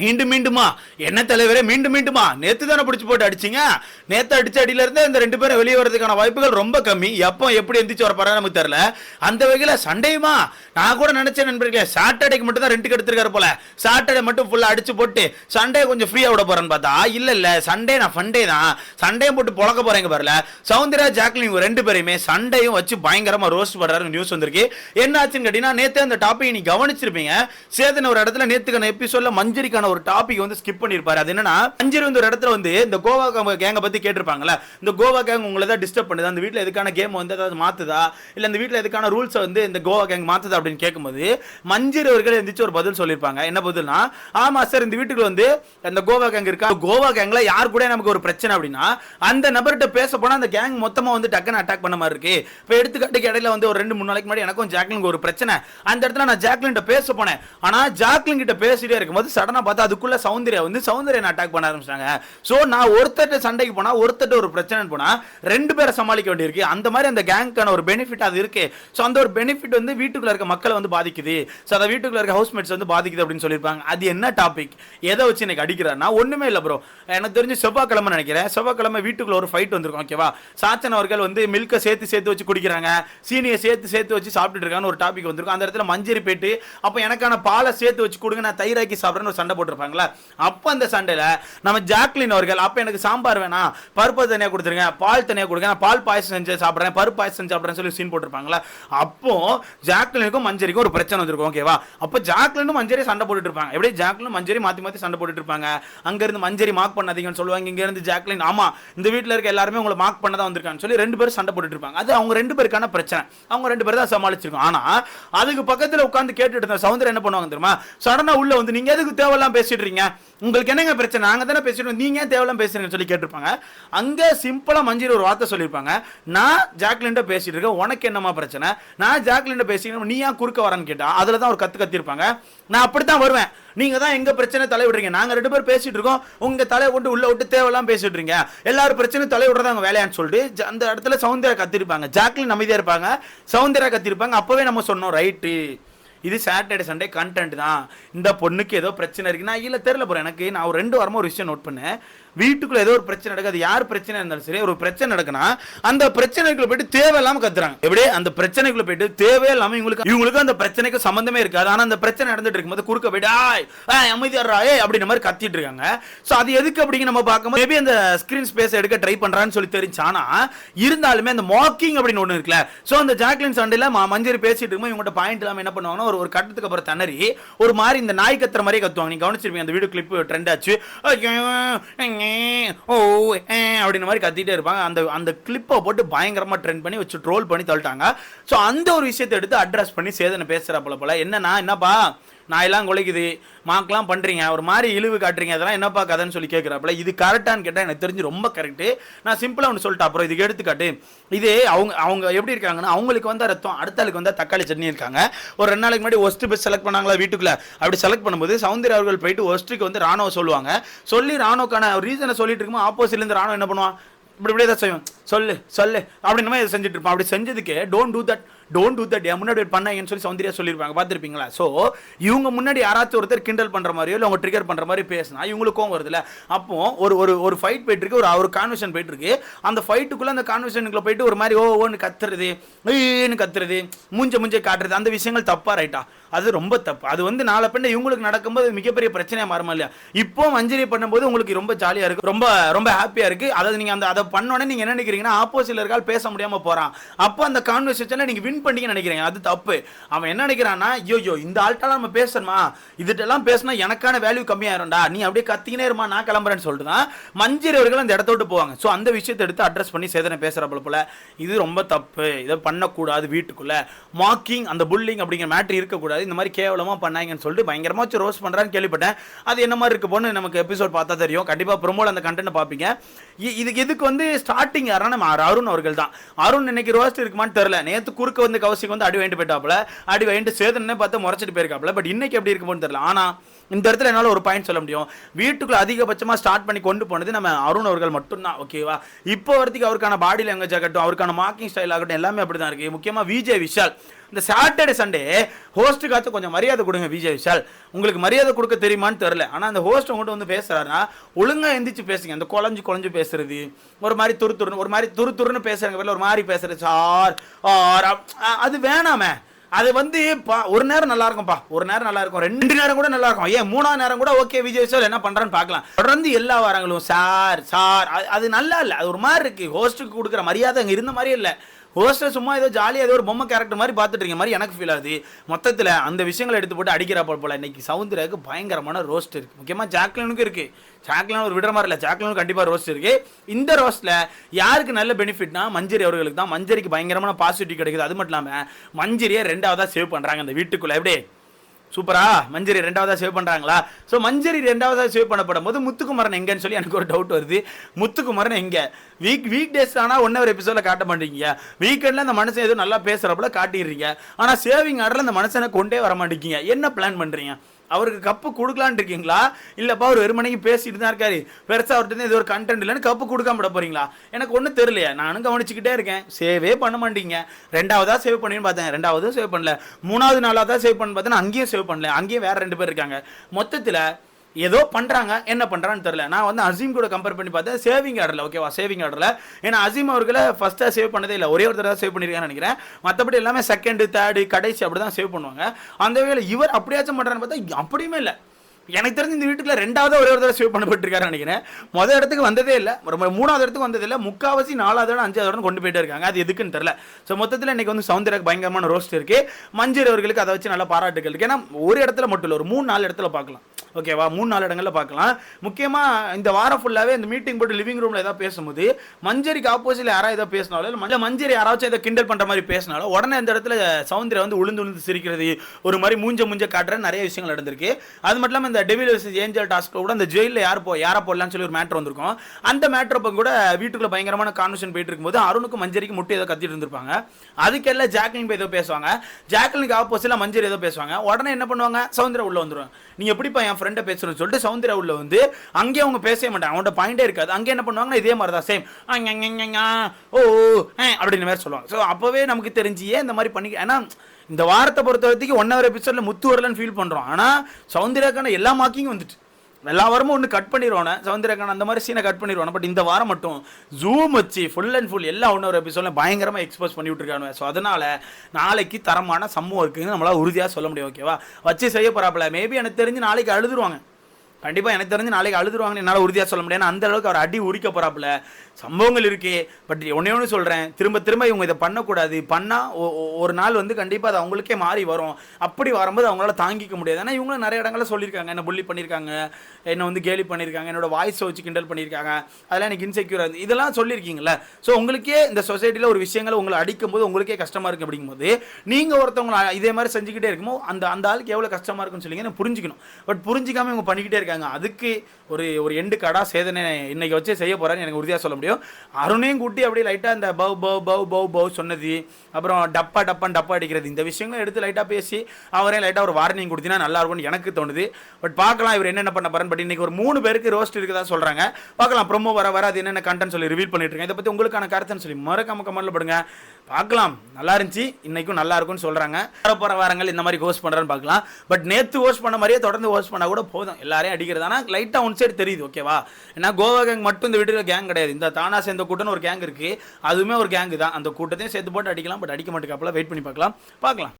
மீண்டும் மீண்டுமா? என்ன தலைவரே மீண்டும் மீண்டுமா? நேத்து தானே பிடிச்சி போட்டு அடிச்சீங்க? நேத்து அடிச்ச அடியில இருந்து இந்த ரெண்டு பேரும் வெளியே வரதுக்கான வாய்ப்புகள் ரொம்ப கம்மி. எப்போ எப்படி எந்திரிச்சு வர போறா நமக்கு தெரியல. அந்த வகையில சண்டையுமா? நான் கூட நினைச்சேன் நண்பர்களே சாட்டர்டேக்கு மட்டும் தான் ரெண்டுக்கு எடுத்திருக்காரு போல. சாட்டர்டே மட்டும் ஃபுல்லா அடிச்சு போட்டு சண்டே கொஞ்சம் ஃப்ரீயா விட போறேன்னு பார்த்தா இல்ல இல்ல சண்டே நான் ஃபண்டே தான். சண்டே போட்டு புழக்க போறேங்க பாருல. சௌந்தர்யா ஜாக்லின் ரெண்டு பேரையுமே சண்டையும் வச்சு பயங்கரமா ரோஸ்ட் பண்றாரு நியூஸ் வந்திருக்கு. என்ன ஆச்சுன்னு கேட்டீங்கன்னா நேத்து அந்த டாபிக் நீ கவனிச்சிருப்பீங்க. சேதன் ஒரு இடத்துல நேத்துக்கான எபிசோட்ல மஞ்சரிக்கான ஒரு டாபிக் வந்து ஸ்கிப் பண்ணிருப்பாரு. அது என்னன்னா மஞ்சரி வந்து ஒரு இடத்துல வந்து இந்த கோவா கேங்க பத்தி கேட்டிருப்பாங்கல்ல இந்த கோவா கேங் உங்களை தான் டிஸ்டர்ப் பண்ணுது? அந்த வீட்டில் எதுக்கான கேம் வந்து ஏதாவது மாத்துதா? இல்லை இந்த வீட்டில் எதுக்கான ரூல்ஸ் வந்து இந்த கோவா கேங் மாத்துதா அப்படின்னு கேட்கும்போது மஞ்சர் அவர்கள் எந்திரிச்சு ஒரு பதில் சொல்லியிருப்பாங்க. என்ன பதில்னா ஆமா சார் இந்த வீட்டுக்கு வந்து அந்த கோவா கேங் இருக்கா? கோவா கேங்ல யார் கூட நமக்கு ஒரு பிரச்சனை அப்படின்னா அந்த நபர்கிட்ட பேச போனா அந்த கேங் மொத்தமா வந்து டக்குன்னு அட்டாக் பண்ண மாதிரி இருக்கு. இப்போ எடுத்துக்காட்டுக்கு இடையில வந்து ஒரு ரெண்டு மூணு நாளைக்கு முன்னாடி எனக்கும் ஜாக்லின் ஒரு பிரச்சனை. அந்த இடத்துல நான் ஜாக்லின் பேச போனேன். ஆனா ஜாக்லின் கிட்ட பேசிட்டே இருக்கும்போது சடனா பார்த்து அதுக்குள்ள சௌந்தர்யா வந்து சௌந்தர்யன் அட்டாக் பண்ண ஆரம்பிச்சாங்க சோ நான் ஒருத்தட்ட சண்டைக்கு போனா ஒருத்தட்ட ஒரு பிரச்சனை போனா ரெண்டு பேரை சமாளிக்க வேண்டியிருக்கு. அந்த மாதிரி அந்த கேங்க்கான ஒரு பெனிஃபிட் அது இருக்கு. ஸோ அந்த ஒரு பெனிஃபிட் வந்து வீட்டுக்குள்ள இருக்க மக்களை வந்து பாதிக்குது. சோ அந்த வீட்டுக்குள்ள இருக்க ஹவுஸ்மேட்ஸ் வந்து பாதிக்குது அப்படின்னு சொல்லியிருப்பாங்க. அது என்ன டாபிக் எதை வச்சு எனக்கு அடிக்கிறாருன்னா ஒன்றுமே இல்லை ப்ரோ எனக்கு தெரிஞ்சு செவ்வாய்க்கிழமை நினைக்கிறேன். செவ்வாய்க்கிழமை வீட்டுக்குள்ள ஒரு ஃபைட் வந்திருக்கும் ஓகேவா சாச்சன் அவர்கள் வந்து மில்கை சேர்த்து சேர்த்து வச்சு குடிக்கிறாங்க. சீனியை சேர்த்து சேர்த்து வச்சு சாப்பிட்டுட்டு இருக்கான்னு ஒரு டாபிக் வந்திருக்கும். அந்த இடத்துல மஞ்சரி போயிட்டு அப்போ எனக்கான பாலை சேர்த்து வச்சு கொடுங்க நான் தயிராக்கி சாப்பிட்றேன்னு ஒரு சண்டை போட்டிருப்பாங்களா? அப்போ அந்த சண்டையில நம்ம ஜாக்லின் அவர்கள் அப்போ எனக்கு சாம்பார் வேணாம் பருப்பு தனியாக கொடுத்துருங்க பால் தனியாக கொடுங்க நான் பால் பாயசம் செஞ்சு சாப்பிட்றேன் பருப்பு பாயசம் செஞ்சு சாப்பிட்றேன்னு சொல்லி சீன் போட்டிருப்பாங்களா? அப்போ ஜாக்லினுக்கும் மஞ்சரிக்கும் ஒரு பிரச்சனை வந்திருக்கும் ஓகேவா அப்போ ஜாக்லினும் மஞ்சரி சண்டை போட்டுட்டு இருப்பாங்க. எப்படி? ஜாக்லினும் மஞ்சரி மாற்றி மாற்றி சண்டை போட்டுட்டு இருப்பாங்க. அங்க இருந்து மஞ்சரி மார்க் பண்ணாதீங்கன்னு சொல்லுவாங்க இங்க இருந்து ஜாக்லின் ஆமா இந்த வீட்டில் இருக்க எல்லாருமே உங்களை மார்க் பண்ண தான் வந்திருக்கான்னு சொல்லி ரெண்டு பேரும் சண்டை போட்டுட்டு இருப்பாங்க. அது அவங்க ரெண்டு பேருக்கான பிரச்சனை. அவங்க ரெண்டு பேரும் தான் சமாளிச்சிருக்கோம். ஆனா அதுக்கு பக்கத்தில் உட்காந்து கேட்டுட்டு இருந்த சவுந்தரம் என்ன பண்ணுவாங்க தெரியுமா? சடனாக உள்ள வந்து நீங்க எதுக்கு தேவையெல்லாம் பேசிடுறீங்க உங்களுக்கு என்னங்க பிரச்சனை? நாங்கள் தானே பேசிடுவோம் நீங்க ஏன் தேவையில்லாம் பேசுறீங்கன்னு சொல்லி கேட்டிருப்பாங்க. அங்கே சிம்பிளாக மஞ்சள் ஒரு வார்த்தை சொல்லியிருப்பாங்க. நான் ஜாக்லின்ட்ட பேசிட்டு இருக்கேன் உனக்கு என்னமா பிரச்சனை? நான் ஜாக்லின்ட்ட பேசிட்டு நீ ஏன் குறுக்க வரேன்னு கேட்டா அதில் தான் ஒரு கற்று கத்திருப்பாங்க. நான் அப்படித்தான் வருவேன். நீங்கள் தான் எங்க பிரச்சனை தலை விடுறீங்க? நாங்கள் ரெண்டு பேரும் பேசிட்டு இருக்கோம் உங்கள் தலையை கொண்டு உள்ள விட்டு தேவையெல்லாம் பேசிட்டு இருக்கீங்க எல்லாரும் பிரச்சனை தலை விடுறதாங்க வேலையான்னு சொல்லிட்டு அந்த இடத்துல சவுந்தரா கத்திருப்பாங்க. ஜாக்லின் அமைதியா இருப்பாங்க. சவுந்தரா கத்திருப்பாங்க. அப்போவே நம்ம சொன்னோம் ரைட்டு. இது சாட்டர்டே சண்டே கண்டென்ட் தான். இந்த பொண்ணுக்கு ஏதோ பிரச்சனை இருக்குது நான் இல்லை தெரியல போகிறேன் எனக்கு நான் ஒரு ரெண்டு வாரமாக ஒரு விஷயம் நோட் பண்ணேன். வீட்டுக்குள்ள ஏதோ ஒரு பிரச்சனை நடக்குது அது யார் பிரச்சனை இருந்தாலும் சரி ஒரு பிரச்சனை நடக்குனா அந்த பிரச்சனைக்குள்ள போயிட்டு தேவையில்லாம கத்துறாங்க. எப்படி? அந்த பிரச்சனைக்குள்ள போயிட்டு தேவையில்லாம இவங்களுக்கு இவங்களுக்கு அந்த பிரச்சனைக்கு சம்பந்தமே இருக்காது. ஆனா அந்த பிரச்சனை நடந்துட்டு இருக்கும்போது குறுக்க போயிட்டு ஆய் ஆய், அமைதியாடுறா அப்படின்ற மாதிரி கத்திட்டு இருக்காங்க. சோ அது எதுக்கு அப்படிங்க நம்ம பார்க்கும்போது மேபி அந்த ஸ்கிரீன் ஸ்பேஸ் எடுக்க ட்ரை பண்றான்னு சொல்லி தெரிஞ்சு ஆனா இருந்தாலுமே அந்த மாக்கிங் அப்படின்னு ஒண்ணு இருக்குல்ல. சோ அந்த ஜாக்லின் சண்டையில மஞ்சரி பேசிட்டு இருக்கும்போது இவங்கள்ட்ட பாயிண்ட் இல்லாம என்ன பண்ணுவாங்கன்னா ஒரு ஒரு கட்டத்துக்கு அப்புறம் திணறி ஒரு மாதிரி இந்த நாய் கத்துற மாதிரியே கத்துவாங்க. நீங்க கவனிச்சிருப்பீங்க அந்த வீடியோ கிளிப் ட்ரெண்ட் ஆச்சு. ஓ ஏ, அப்படின்ற மாதிரி கத்திட்டே இருப்பாங்க. அந்த அந்த கிளிப்பை போட்டு பயங்கரமாக ட்ரெண்ட் பண்ணி வச்சு ட்ரோல் பண்ணி தள்ளிட்டாங்க. ஸோ அந்த ஒரு விஷயத்தை எடுத்து அட்ரஸ் பண்ணி சேதனை பேசுகிறா போல போல. என்னன்னா என்னப்பா நான் எல்லாம் கொலைக்குது மார்க்லாம் பண்ணுறீங்க ஒரு மாதிரி இழிவு காட்டுறீங்க அதெல்லாம் என்னப்பா கதைன்னு சொல்லி கேட்குறாப்புல. இது கரெக்டான்னு கேட்டால் எனக்கு தெரிஞ்சு ரொம்ப கரெக்டு நான் சிம்பிளாக ஒன்று சொல்லிட்டேன். அப்புறம் இதுக்கு எடுத்துக்காட்டு. இது அவங்க அவங்க எப்படி இருக்காங்கன்னா அவங்களுக்கு வந்தால் ரத்தம் அடுத்த ஆளுக்கு வந்தால் தக்காளி சட்னி இருக்காங்க. ஒரு ரெண்டு நாளைக்கு முன்னாடி ஒஸ்ட்டு பெஸ்ட் செலக்ட் பண்ணாங்களா வீட்டுக்குள்ளே? அப்படி செலக்ட் பண்ணும்போது சௌந்தர்யா அவர்கள் போயிட்டு ஒஸ்ட்டுக்கு வந்து ராணுவ சொல்லுவாங்க. சொல்லி ராணுவக்கான ரீசனை சொல்லிட்டு இருக்கும்போது ஆப்போசிட்லேருந்து ராணுவம் என்ன பண்ணுவான்? இப்படி இப்படியே தான் செய்வோம் சொல்லு சொல்லு அப்படின்ற மாதிரி செஞ்சுட்டு இருப்பான். அப்படி செஞ்சதுக்கு don't do that don't do that முன்னாடி பண்ணாங்கன்னு சொல்லி சௌந்தர்யா சொல்லியிருப்பாங்க. பார்த்துருப்பீங்களா? ஸோ இவங்க முன்னாடி யாராச்சும் ஒருத்தர் கிண்டல் பண்ணுற மாதிரியோ இல்லை அவங்க ட்ரிகர் பண்ணுற மாதிரி பேசினா இவங்களுக்கும் வருதுல்ல. அப்போ ஒரு ஒரு ஒரு ஃபைட் போயிட்டு இருக்கு ஒரு ஒரு கான்வர்சேஷன் போயிட்டு இருக்கு அந்த ஃபைட்டுக்குள்ளே அந்த கான்வர்சேஷனுக்குள்ள போயிட்டு ஒரு மாதிரி ஓ ஓன்னு கத்துறது ஏன்னு கத்துறது மூஞ்ச மூஞ்ச காட்டுறது அந்த விஷயங்கள் தப்பாக ரைட்டா? அது ரொம்ப தப்பு. அது வந்து நாளை பின்ன இவங்களுக்கு நடக்கும்போது மிகப்பெரிய பிரச்சனையாக மாறுமா இல்லையா? இப்போ மஞ்சரி பண்ணும்போது உங்களுக்கு ரொம்ப ஜாலியாக இருக்கு. ரொம்ப ரொம்ப ஹாப்பியாக இருக்கு. அதாவது நீங்கள் அந்த அதை பண்ணோடனே நீங்கள் என்ன நினைக்கிறீங்கன்னா ஆப்போசிட்ல இருக்கால் பேச முடியாமல் போகிறான் அப்போ அந்த கான்வர்சேஷன்ல நீங்கள் வின் பண்ணீங்க நினைக்கிறீங்க அது தப்பு. அவன் என்ன நினைக்கிறான்னா ஐயோ இந்த ஆள்கிட்டலாம் நம்ம பேசணுமா? இதுட்டெல்லாம் பேசினா எனக்கான வேல்யூ கம்மியாயிரும்டா. நீ அப்படியே கத்தினே இருமா நான் கிளம்புறேன்னு சொல்லிட்டு தான் மஞ்சரி அவர்கள் அந்த இடத்த விட்டு போவாங்க. ஸோ அந்த விஷயத்தை எடுத்து அட்ரஸ் பண்ணி சேதனை பேசுகிறப்பல போல இது ரொம்ப தப்பு. இதை பண்ணக்கூடாது வீட்டுக்குள்ளே. மாக்கிங் அந்த புல்லிங் அப்படிங்கிற மேட்ரு இருக்கக்கூடாது. இந்த மாதிரி கேவலமாக பண்ணாங்கன்னு சொல்லிட்டு பயங்கரமாக வச்சு ரோஸ் பண்ணுறான்னு கேள்விப்பட்டேன். அது என்ன மாதிரி இருக்கு போன்னு நமக்கு எபிசோட் பார்த்தா தெரியும். கண்டிப்பாக ப்ரோமோல அந்த கண்டென்ட் பார்ப்பீங்க. இ- இதுக்கு இதுக்கு வந்து ஸ்டார்டிங் யாரா நம்ம அருண் அவர்கள் தான். அருண் இன்னைக்கு ரோஸ்ட் இருக்குமான்னு தெரியல. நேற்று குறுக்க வந்து கௌசிக் வந்து அடி வாங்கிட்டு போயிட்டாப்புல. அடி வாங்கிட்டு சேதனே பார்த்து முறைச்சிட்டு போயிருக்காப்புல. பட் இன்னைக்கு எப்படி இருக்குமோன்னு தெரியல. ஆனா இந்த இடத்துல என்னால் ஒரு பாயிண்ட் சொல்ல முடியும். வீட்டுக்குள்ள அதிகபட்சமாக ஸ்டார்ட் பண்ணி கொண்டு போனது நம்ம அருண் அவர்கள் மட்டும்தான் ஓகேவா இப்போ வரைக்கும் அவருக்கான பாடி லாங்குவேஜ் ஆகட்டும் அவருக்கான மார்க்கிங் ஸ்டைல் ஆகட்டும் எல்லாமே அப்படி தான் இருக்குது முக்கியமாக விஜய் விஷால். இந்த சாட்டர்டே சண்டே ஹோஸ்ட்டுக்காச்சும் கொஞ்சம் மரியாதை கொடுங்க விஜய் விஷால். உங்களுக்கு மரியாதை கொடுக்க தெரியுமான்னு தெரில ஆனால் அந்த ஹோஸ்ட் உங்கள்கிட்ட வந்து பேசுகிறாருன்னா ஒழுங்காக எந்திரிச்சு பேசுங்க. அந்த குழஞ்சு குழஞ்சு பேசுறது ஒரு மாதிரி துரு துருன்னு ஒரு மாதிரி துரு துருன்னு பேசுகிறாங்க பேர்ல ஒரு மாதிரி பேசுறது சார் ஆர் அது வேணாமே. அது வந்து பா ஒரு நேரம் நல்லா இருக்கும்பா ஒரு நேரம் நல்லா இருக்கும் ரெண்டு நேரம் கூட நல்லா இருக்கும் ஏன் மூணாவது நேரம் கூட ஓகே விஜய் சார் என்ன பண்றான்னு பார்க்கலாம். தொடர்ந்து எல்லா வாரங்களும் சார் சார் அது- அது நல்லா இல்லை. அது ஒரு மாதிரி இருக்கு. ஹோஸ்ட்டுக்கு கொடுக்குற மரியாதை அங்கே இருந்த மாதிரியே இல்லை. ஹோஸ்டர் சும்மா ஏதோ ஜாலியாக ஏதோ ஒரு பொம்மை கேரக்டர் மாதிரி பார்த்துட்டு இருக்க மாதிரி எனக்கு ஃபீல் ஆகுது. மொத்தத்தில் அந்த விஷயங்களை எடுத்து போட்டு அடிக்கிறப்ப போல இன்னைக்கு சவுந்தராவுக்கு பயங்கரமான ரோஸ்ட் இருக்குது முக்கியமாக ஜாக்லினுக்கு இருக்குது ஜாக்லின் ஒரு விடுற மாதிரி இல்லை. ஜாக்லினுக்கு கண்டிப்பாக ரோஸ்ட் இருக்குது இந்த ரோஸ்ட்டில் யாருக்கு நல்ல பெனிஃபிட்னா மஞ்சரி அவர்களுக்கு தான். மஞ்சரிக்கு பயங்கரமான பாசிட்டிவ் கிடைக்குது. அது மட்டும் இல்லாமல் மஞ்சரியை ரெண்டாவதாக சேவ் பண்ணுறாங்க அந்த வீட்டுக்குள்ளே. எப்படி? சூப்பரா? மஞ்சரி ரெண்டாவதாக சேவ் பண்ணுறாங்களா ஸோ மஞ்சரி ரெண்டாவதாக சேவ் பண்ணப்படும் போது முத்துக்குமரன் எங்கன்னு சொல்லி எனக்கு ஒரு டவுட் வருது. முத்துக்குமரன் எங்கே? வீக் வீக் டேஸ் ஆனால் ஒன் ஹவர் எபிசோட காட்ட மாட்டீங்க. வீக்கெண்டில் அந்த மனுஷன் எதுவும் நல்லா பேசுகிறப்பல காட்டிடுறீங்க. ஆனால் சேவிங் ஆர்டரில் அந்த மனுஷனை கொண்டே வர மாட்டேங்கிங்க என்ன பிளான் பண்ணுறீங்க அவருக்கு கப்பு கொடுக்கலான்னு இருக்கீங்களா? இல்லைப்பா அவர் வெறுமனைக்கு பேசிட்டு தான் இருக்காரு. பெருசா அவர்கிட்ட இது ஒரு கண்டென்ட் இல்லைன்னு கப்பு கொடுக்காம விட போறீங்களா? எனக்கு ஒன்றும் தெரியலையா. நானும் கவனிச்சுக்கிட்டே இருக்கேன். சேவே பண்ண மாட்டீங்க. ரெண்டாவதா சேவ் பண்ணின்னு பார்த்தேன். ரெண்டாவதும் சேவ் பண்ணல. மூணாவது நாளாவதா சேவ் பண்ண பார்த்தேன். அங்கேயும் சேவ் பண்ணல. அங்கேயும் வேற ரெண்டு பேர் இருக்காங்க. மொத்தத்தில் ஏதோ பண்ணுறாங்க என்ன பண்ணுறான்னு தெரியல. நான் வந்து அசீம் கூட கம்பேர் பண்ணி பார்த்தேன். சேவிங் ஆர்டரில் ஓகேவா சேவிங் ஆர்டரில் ஏன்னா அசீம் அவர்களை ஃபஸ்ட்டாக சேவ் பண்ணதே இல்லை. ஒரே ஒரு தடவை சேவ் பண்ணிருக்கான்னு நினைக்கிறேன். மற்றபடி எல்லாமே செகண்டு தேர்டு கடைசி அப்படி தான் சேவ் பண்ணுவாங்க. அந்த வகையில் இவர் அப்படியாச்சும் பண்ணுறான்னு பார்த்தா அப்படியுமே இல்லை. எனக்கு தெரிஞ்சு இந்த வீட்டுக்குள்ள ரெண்டாவது ஒரே ஒரு தடவை சேவ் பண்ணப்பட்டிருக்காரு நினைக்கிறேன். மொதல் இடத்துக்கு வந்ததே இல்லை. ஒரு மூணாவது இடத்துக்கு வந்ததே இல்லை. முக்காவாசி நாலாவது இடம் அஞ்சாவது இடம் கொண்டு போயிட்டே இருக்காங்க. அது எதுக்குன்னு தெரில ஸோ மொத்தத்தில் இன்னைக்கு வந்து சவுந்தரக்கு பயங்கரமான ரோஸ்ட் இருக்குது மஞ்சள் அவர்களுக்கு அதை வச்சு நல்ல பாராட்டுகள் இருக்குது ஏன்னா ஒரு இடத்துல மட்டும் இல்லை. ஒரு மூணு நாலு இடத்துல பார்க்கலாம். ஓகேவா? மூணு நாலு இடங்களில் பார்க்கலாம். முக்கியமாக இந்த வாரம் ஃபுல்லாகவே இந்த மீட்டிங் போட்டு லிவிங் ரூமில் ஏதாவது பேசும்போது மஞ்சரிக்கு ஆப்போசிட்ல யாராவது ஏதாவது பேசினாலும் இல்லை மஞ்சள் மஞ்சரி யாராச்சும் ஏதோ கிண்டல் பண்ணுற மாதிரி பேசினாலும் உடனே இந்த இடத்துல சவுந்தரம் வந்து உளுந்து உளுந்து சிரிக்கிறது ஒரு மாதிரி மூஞ்ச மூஞ்ச காட்டுற நிறைய விஷயங்கள் நடந்திருக்கு. அது மட்டும் இல்லாமல் இந்த டெவில் ஏஞ்சல் டாஸ்க்ல கூட அந்த ஜெயிலில் யார் போ யாரை போடலாம்னு சொல்லி ஒரு மேட்ரு வந்திருக்கும். அந்த மேட்ரு அப்போ கூட வீட்டுக்குள்ள பயங்கரமான கான்வர்சேஷன் போயிட்டு இருக்கும்போது அருணுக்கும் மஞ்சரிக்கு முட்டை ஏதோ கத்திட்டு இருந்திருப்பாங்க. அதுக்கெல்லாம் ஜாக்லின் போய் ஏதோ பேசுவாங்க. ஜாக்லினுக்கு ஆப்போசிட்ல மஞ்சரி ஏதோ பேசுவாங்க. உடனே என்ன பண்ணுவாங்க? சவுந்தரம் உள்ள வந்துருவாங்க நீ எப்படிப்பா என் ஃப்ரெண்டை பேசணும்னு சொல்லிட்டு சவுந்தர உள்ள வந்து அங்கேயே அவங்க பேசவே மாட்டாங்க. அவன்கிட்ட பாயிண்டே இருக்காது. அங்கே என்ன பண்ணுவாங்கன்னா இதே மாதிரி தான் சேம் ஓ அப்படின்னு மாதிரி சொல்லுவாங்க. ஸோ அப்போவே நமக்கு தெரிஞ்சியே இந்த மாதிரி பண்ணி ஏன்னா இந்த வாரத்தை பொறுத்த வரைக்கும் ஒன் ஹவர் எபிசோடில் முத்து வரலன்னு ஃபீல் பண்ணுறோம் ஆனால் சவுந்தர்யாக்கான எல்லா மார்க்கிங்கும் வந்துட்டு. எல்லா வாரமும் ஒன்று கட் பண்ணிடுவானே சௌந்தர்யாக்கான அந்த மாதிரி சீனை கட் பண்ணிடுவானே பட் இந்த வாரம் மட்டும் ஜூம் வச்சு ஃபுல் அண்ட் ஃபுல் எல்லா ஒன் ஹவர் பயங்கரமாக பயங்கரமா எக்ஸ்போஸ் பண்ணி விட்டுருக்கானு ஸோ அதனால் நாளைக்கு தரமான சம்பவம் இருக்குன்னு நம்மளால் உறுதியாக சொல்ல முடியும் ஓகேவா வச்சு செய்ய போகிறாப்புல மேபி எனக்கு தெரிஞ்சு நாளைக்கு அழுதுருவாங்க. கண்டிப்பாக எனக்கு தெரிஞ்சு நாளைக்கு அழுதுருவாங்கன்னு என்னால் உறுதியாக சொல்ல முடியாது. அந்த அளவுக்கு அவர் அடி உரிக்க போகிறாப்புல சம்பவங்கள் இருக்கே. பட் ஒன்றே ஒன்று சொல்கிறேன் திரும்ப திரும்ப இவங்க இதை பண்ணக்கூடாது. பண்ணால் ஒரு நாள் வந்து கண்டிப்பாக அது அவங்களுக்கே மாறி வரும். அப்படி வரும்போது அவங்களால தாங்கிக்க முடியாது. ஏன்னா இவங்களும் நிறைய இடங்களில் சொல்லியிருக்காங்க. என்ன புள்ளி பண்ணியிருக்காங்க. என்னை வந்து கேலி பண்ணியிருக்காங்க. என்னோட வாய்ஸ் வச்சு கிண்டல் பண்ணியிருக்காங்க. அதெல்லாம் எனக்கு இன்செக்யூர் இருந்து இதெல்லாம் சொல்லியிருக்கீங்களே ஸோ உங்களுக்கே இந்த சொசைட்டியில் ஒரு விஷயங்களை உங்களை அடிக்கும்போது உங்களுக்கே கஷ்டமாக இருக்குது அப்படிங்கும்போது நீங்கள் ஒருத்தவங்களை இதே மாதிரி செஞ்சுக்கிட்டே இருக்கும்போது அந்த அந்த ஆளுக்கு எவ்வளோ கஷ்டமாக இருக்குன்னு சொல்லி புரிஞ்சுக்கணும். பட் புரிஞ்சிக்காமல் இவங்க பண்ணிக்கிட்டே இருக்காங்க. அதுக்கு ஒரு ஒரு எண்டு கடா சேதனை இன்னைக்கு வச்சு செய்ய போறேன்னு எனக்கு உறுதியாக சொல்ல முடியும். அருணையும் கூட்டி அப்படியே லைட்டாக இந்த பவ் பவ் பவ் பவ் பவ் சொன்னது அப்புறம் டப்பா டப்பா டப்பா அடிக்கிறது இந்த விஷயங்களும் எடுத்து லைட்டாக பேசி அவரே லைட்டாக ஒரு வார்னிங் கொடுத்தினா நல்லா இருக்கும்னு எனக்கு தோணுது. பட் பார்க்கலாம் இவர் என்னென்ன பண்ண போறேன்னு பட் இன்னைக்கு ஒரு மூணு பேருக்கு ரோஸ்ட் இருக்குதா சொல்றாங்க. பார்க்கலாம் ப்ரொமோ வர வர அது என்னென்ன கண்டென்ட் சொல்லி ரிவீல் பண்ணிட்டு இருக்கேன் இதை பற்றி உங்களுக்கான கருத்துன்னு சொல்லி மறக்காம கமெண்ட்ல படுங்க. பார்க்கலாம். நல்லா இருந்துச்சு. இன்னைக்கும் நல்லா இருக்கும்னு சொல்கிறாங்க வர வாரங்கள் இந்த மாதிரி ஹோஸ்ட் பண்ணுறான்னு பார்க்கலாம். பட் நேற்று ஹோஸ்ட் பண்ண மாதிரியே தொடர்ந்து ஹோஸ்ட் பண்ணால் கூட போதும். எல்லாரையும் அடிக்கிறது. ஆனால் லைட்டாக ஒன் சைடு தெரியுது. ஓகேவா ஏன்னா கோவா கேங் மட்டும் இந்த வீட்டில் கேங் கிடையாது. இந்த தானா சேர்ந்த கூட்டம்னு ஒரு கேங் இருக்குது அதுவுமே ஒரு கேங்கு தான். அந்த கூட்டத்தையும் சேர்த்து போட்டு அடிக்கலாம். பட் அடிக்க மாட்டேங்காப்பல வெயிட் பண்ணி பார்க்கலாம். பார்க்கலாம்.